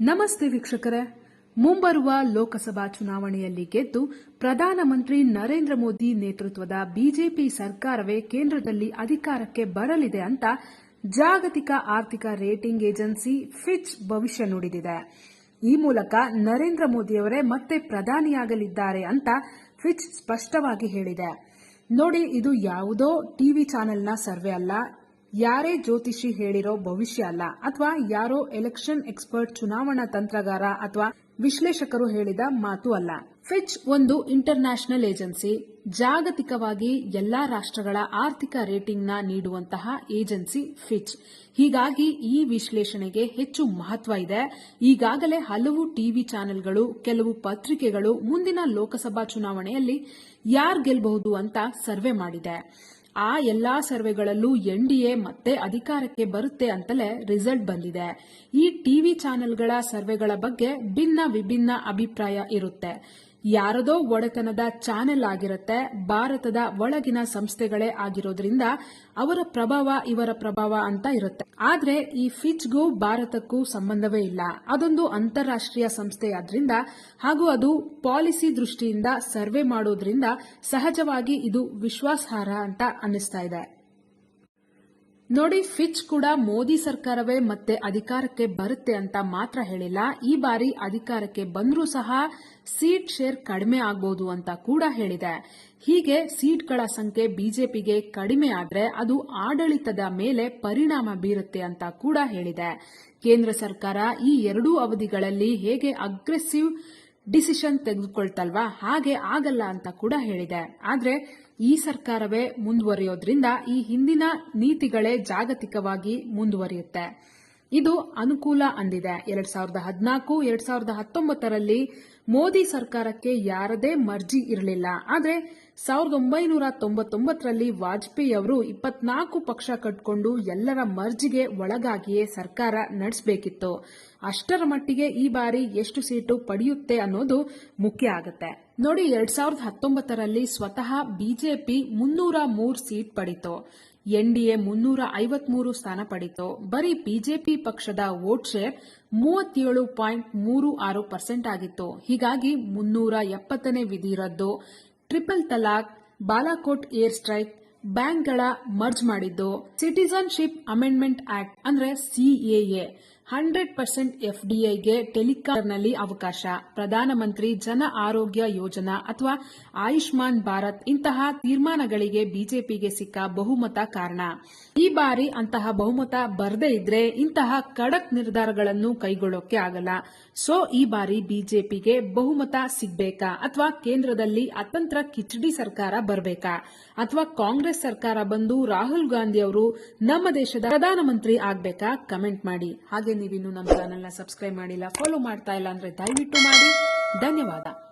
ನಮಸ್ತೆ ವೀಕ್ಷಕರೇ. ಮುಂಬರುವ ಲೋಕಸಭಾ ಚುನಾವಣೆಯಲ್ಲಿ ಗೆದ್ದು ಪ್ರಧಾನಮಂತ್ರಿ ನರೇಂದ್ರ ಮೋದಿ ನೇತೃತ್ವದ ಬಿಜೆಪಿ ಸರ್ಕಾರವೇ ಕೇಂದ್ರದಲ್ಲಿ ಅಧಿಕಾರಕ್ಕೆ ಬರಲಿದೆ ಅಂತ ಜಾಗತಿಕ ಆರ್ಥಿಕ ರೇಟಿಂಗ್ ಏಜೆನ್ಸಿ ಫಿಚ್ ಭವಿಷ್ಯ ನುಡಿದಿದೆ. ಈ ಮೂಲಕ ನರೇಂದ್ರ ಮೋದಿಯವರೇ ಮತ್ತೆ ಪ್ರಧಾನಿಯಾಗಲಿದ್ದಾರೆ ಅಂತ ಫಿಚ್ ಸ್ಪಷ್ಟವಾಗಿ ಹೇಳಿದೆ. ನೋಡಿ, ಇದು ಯಾವುದೋ ಟಿವಿ ಚಾನೆಲ್ನ ಸರ್ವೆ ಅಲ್ಲ ಯಾರೇ ಜ್ಯೋತಿಷಿ ಹೇಳಿರೋ ಭವಿಷ್ಯ ಅಲ್ಲ ಅಥವಾ ಯಾರೋ ಎಲೆಕ್ಷನ್ ಎಕ್ಸ್ಪರ್ಟ್ ಚುನಾವಣಾ ತಂತ್ರಗಾರ ಅಥವಾ ವಿಶ್ಲೇಷಕರು ಹೇಳಿದ ಮಾತು ಅಲ್ಲ. ಫಿಚ್ ಒಂದು ಇಂಟರ್ನ್ಯಾಷನಲ್ ಏಜೆನ್ಸಿ. ಜಾಗತಿಕವಾಗಿ ಎಲ್ಲಾ ರಾಷ್ಟ್ರಗಳ ಆರ್ಥಿಕ ರೇಟಿಂಗ್ನ ನೀಡುವಂತಹ ಏಜೆನ್ಸಿ ಫಿಚ್. ಹೀಗಾಗಿ ಈ ವಿಶ್ಲೇಷಣೆಗೆ ಹೆಚ್ಚು ಮಹತ್ವ ಇದೆ. ಈಗಾಗಲೇ ಹಲವು ಟಿವಿ ಚಾನೆಲ್ಗಳು, ಕೆಲವು ಪತ್ರಿಕೆಗಳು ಮುಂದಿನ ಲೋಕಸಭಾ ಚುನಾವಣೆಯಲ್ಲಿ ಯಾರು ಗೆಲ್ಲಬಹುದು ಅಂತ ಸರ್ವೆ ಮಾಡಿದೆ. ಆ ಎಲ್ಲಾ ಸರ್ವೆಗಳಲ್ಲೂ ಎನ್ಡಿಎ ಮತ್ತೆ ಅಧಿಕಾರಕ್ಕೆ ಬರುತ್ತೆ ಅಂತಲೇ ರಿಸಲ್ಟ್ ಬಂದಿದೆ. ಈ ಟಿವಿ ಚಾನೆಲ್ಗಳ ಸರ್ವೆಗಳ ಬಗ್ಗೆ ಭಿನ್ನ ವಿಭಿನ್ನ ಅಭಿಪ್ರಾಯ ಇರುತ್ತೆ. ಯಾರದೋ ಒಡೆತನದ ಚಾನೆಲ್ ಆಗಿರುತ್ತೆ, ಭಾರತದ ಒಳಗಿನ ಸಂಸ್ಥೆಗಳೇ ಆಗಿರೋದ್ರಿಂದ ಅವರ ಪ್ರಭಾವ ಇವರ ಪ್ರಭಾವ ಅಂತ ಇರುತ್ತೆ. ಆದ್ರೆ ಈ ಫಿಚ್ಗೂ ಭಾರತಕ್ಕೂ ಸಂಬಂಧವೇ ಇಲ್ಲ. ಅದೊಂದು ಅಂತಾರಾಷ್ಟ್ರೀಯ ಸಂಸ್ಥೆಯಾದ್ರಿಂದ ಹಾಗೂ ಅದು ಪಾಲಿಸಿ ದೃಷ್ಟಿಯಿಂದ ಸರ್ವೆ ಮಾಡೋದ್ರಿಂದ ಸಹಜವಾಗಿ ಇದು ವಿಶ್ವಾಸಾರ್ಹ ಅಂತ ಅನ್ನಿಸ್ತಾ ಇದೆ. ನೋಡಿ, ಫಿಚ್ ಕೂಡ ಮೋದಿ ಸರ್ಕಾರವೇ ಮತ್ತೆ ಅಧಿಕಾರಕ್ಕೆ ಬರುತ್ತೆ ಅಂತ ಮಾತ್ರ ಹೇಳಿಲ್ಲ. ಈ ಬಾರಿ ಅಧಿಕಾರಕ್ಕೆ ಬಂದರೂ ಸಹ ಸೀಟ್ ಶೇರ್ ಕಡಿಮೆ ಆಗಬಹುದು ಅಂತ ಕೂಡ ಹೇಳಿದೆ. ಹೀಗೆ ಸೀಟ್ಗಳ ಸಂಖ್ಯೆ ಬಿಜೆಪಿಗೆ ಕಡಿಮೆ ಆದರೆ ಅದು ಆಡಳಿತದ ಮೇಲೆ ಪರಿಣಾಮ ಬೀರುತ್ತೆ ಅಂತ ಕೂಡ ಹೇಳಿದೆ. ಕೇಂದ್ರ ಸರ್ಕಾರ ಈ ಎರಡೂ ಅವಧಿಗಳಲ್ಲಿ ಹೇಗೆ ಅಗ್ರೆಸಿವ್ ಡಿಸಿಷನ್ ತೆಗೆದುಕೊಳ್ತಲ್ವಾ? ಹಾಗೆ ಆಗಲ್ಲ ಅಂತ ಕೂಡ ಹೇಳಿದೆ. ಆದ್ರೆ ಈ ಸರ್ಕಾರವೇ ಮುಂದುವರಿಯೋದ್ರಿಂದ ಈ ಹಿಂದಿನ ನೀತಿಗಳೇ ಜಾಗತಿಕವಾಗಿ ಮುಂದುವರಿಯುತ್ತೆ. ಇದು ಅನುಕೂಲ ಅಂದಿದೆ. ಎರಡ್ ಸಾವಿರದ ಹದಿನಾಲ್ಕು, ಎರಡ್ ಸಾವಿರದ ಹತ್ತೊಂಬತ್ತರಲ್ಲಿ ಮೋದಿ ಸರ್ಕಾರಕ್ಕೆ ಯಾರದೇ ಮರ್ಜಿ ಇರಲಿಲ್ಲ. ಆದರೆ ಸಾವಿರದ ಒಂಬೈನೂರ ತೊಂಬತ್ತೊಂಬತ್ತರಲ್ಲಿ ವಾಜಪೇಯಿ ಅವರು ಇಪ್ಪತ್ನಾಲ್ಕು ಪಕ್ಷ ಕಟ್ಕೊಂಡು ಎಲ್ಲರ ಮರ್ಜಿಗೆ ಒಳಗಾಗಿಯೇ ಸರ್ಕಾರ ನಡೆಸಬೇಕಿತ್ತು. ಅಷ್ಟರ ಮಟ್ಟಿಗೆ ಈ ಬಾರಿ ಎಷ್ಟು ಸೀಟು ಪಡೆಯುತ್ತೆ ಅನ್ನೋದು ಮುಖ್ಯ ಆಗುತ್ತೆ. ನೋಡಿ, ಎರಡ್ ಸಾವಿರದ ಹತ್ತೊಂಬತ್ತರಲ್ಲಿ ಸ್ವತಃ ಬಿಜೆಪಿ ಮುನ್ನೂರ ಮೂರು ಸೀಟ್ ಪಡಿತು. ಎನ್ಡಿಎ ಮುನ್ನೂರ ಐವತ್ಮೂರು ಸ್ಥಾನ ಪಡಿತು. ಬರೀ ಬಿಜೆಪಿ ಪಕ್ಷದ ವೋಟ್ ಶೇರ್ ಮೂವತ್ತೇಳು ಪಾಯಿಂಟ್ ಮೂರು ಆರು ಪರ್ಸೆಂಟ್ ಆಗಿತ್ತು. ಹೀಗಾಗಿ ಮುನ್ನೂರ ಎಪ್ಪತ್ತನೇ ವಿಧಿ ರದ್ದು. Triple talaq, Balakot air strike, ಬ್ಯಾಂಕ್ಗಳ ಮರ್ಜ್ ಮಾಡಿದ್ದು. ಸಿಟಿಸನ್ಶಿಪ್ ಅಮೆಂಡ್ಮೆಂಟ್ ಆಕ್ಟ್ ಅಂದ್ರೆ ಸಿಎಎ ಹಂಡ್ರೆಡ್ ಪರ್ಸೆಂಟ್ ಎಫ್ಡಿಐಗೆ ಟೆಲಿಕಾಂನಲ್ಲಿ ಅವಕಾಶ. ಪ್ರಧಾನಮಂತ್ರಿ ಜನ ಆರೋಗ್ಯ ಯೋಜನಾ ಅಥವಾ ಆಯುಷ್ಮಾನ್ ಭಾರತ್ ಇಂತಹ ತೀರ್ಮಾನಗಳಿಗೆ ಬಿಜೆಪಿಗೆ ಸಿಕ್ಕ ಬಹುಮತ ಕಾರಣ. ಈ ಬಾರಿ ಅಂತಹ ಬಹುಮತ ಬರದೇ ಇದ್ರೆ ಇಂತಹ ಕಡಕ್ ನಿರ್ಧಾರಗಳನ್ನು ಕೈಗೊಳ್ಳೋಕೆ ಆಗಲ್ಲ. ಸೊ, ಈ ಬಾರಿ ಬಿಜೆಪಿಗೆ ಬಹುಮತ ಸಿಗ್ಬೇಕಾ ಅಥವಾ ಕೇಂದ್ರದಲ್ಲಿ ಅತಂತ್ರ ಕಿಚಡಿ ಸರ್ಕಾರ ಬರಬೇಕಾ? ಅಥವಾ ಕಾಂಗ್ರೆಸ್ ಸರ್ಕಾರ ಬಂದು ರಾಹುಲ್ ಗಾಂಧಿ ಅವರು ನಮ್ಮ ದೇಶದ ಪ್ರಧಾನಮಂತ್ರಿ ಆಗ್ಬೇಕಾ? ಕಮೆಂಟ್ ಮಾಡಿ. ಹಾಗೆ ನೀವಿನ್ನು ನಮ್ಮ ಚಾನೆಲ್ನ ಸಬ್ಸ್ಕ್ರೈಬ್ ಮಾಡಿಲ್ಲ ಫಾಲೋ ಮಾಡ್ತಾ ಇಲ್ಲ ಅಂದ್ರೆ ದಯವಿಟ್ಟು ಮಾಡಿ. ಧನ್ಯವಾದ.